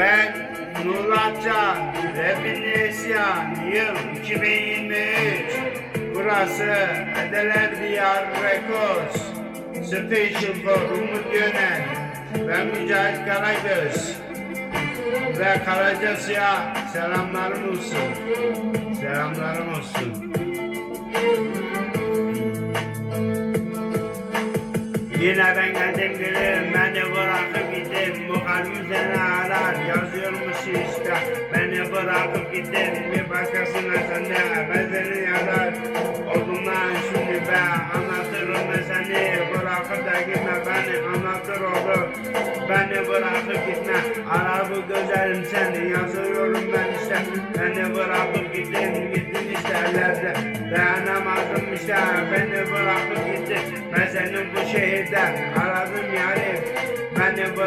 Polatcan, Rapinde İsyan, yıl 2023. Burası Edeler Diyar Records. Special for Umut Yönen ve Mücahit Karagöz. Ve Karacası'ya selamlarım olsun. Selamlarım olsun. Yine ben geldim gülüm, beni bırakıp gittim. Bu kalbim arar, yazıyormuş işte. Beni bırakıp gittin, bir başkasına ben seni yazar. Oldumdan şimdi ben anlatırım ben seni. Bırakıp da gitme beni anlatır olur. Beni bırakıp gitme, arar bu güzelim seni. Yazıyorum ben işte, beni bırakıp gittin, gittin işte ellerde. Dayanamazdım işte, beni bırakıp gittin. Ben senin bu şehirde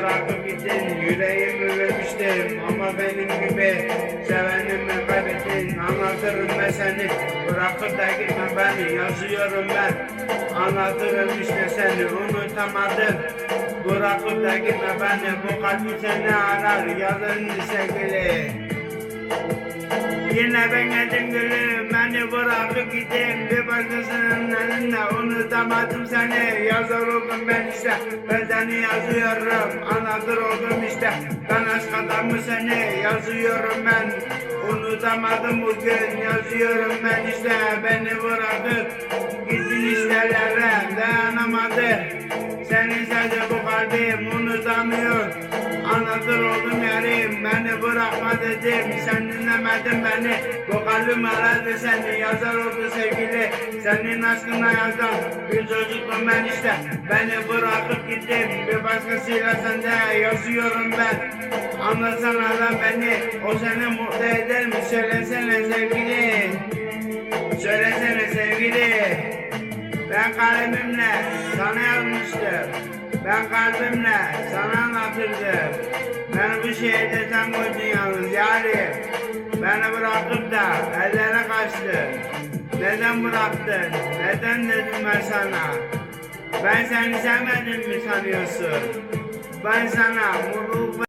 bırakıp gittin, yüreğimi vermiştim. Ama benim gibi sevenimi kaybettin. Anlatırım ben seni, bırakıp da gitme beni. Yazıyorum ben, anlatırım işte seni. Unutamadım. Bırakıp da gitme beni, bu kalbim seni arar. Yazın sevgili. Yine ben geldim gülüm, beni bırakıp gittim Bir başkasının elinde unutamadım seni. Yazar oldum ben işte, ben seni yazıyorum. Anlatır oldum işte, ben aşk adamı seni yazıyorum ben. Unutamadım bugün, yazıyorum ben işte. Beni bırakıp gittin işlerlere, dayanamadı. Senin sadece bu kalbim unutamıyor Anlatır oldum yarim beni bırakma dedim Sen dinlemedin beni. Bu kalbim aradı seni Yazar oldu sevgili. Senin aşkına yazdım Bir çocuktum ben işte. Beni bırakıp gittim Bir başkasıyla sende yazıyorum ben. Anlasana lan beni o seni mutlu eder mi? Söylesene sevgili. Söylesene sevgili. Ben kalemimle sana yazmıştım. Ben kalbimle sana anlatırdım. Beni bu şehirde sen koydun yalnız yani. Beni bırakıp da ellere kaçtın. Neden bıraktın? Neden dedim ben sana? Ben seni sevmedim mi sanıyorsun? Ben sana mutluluk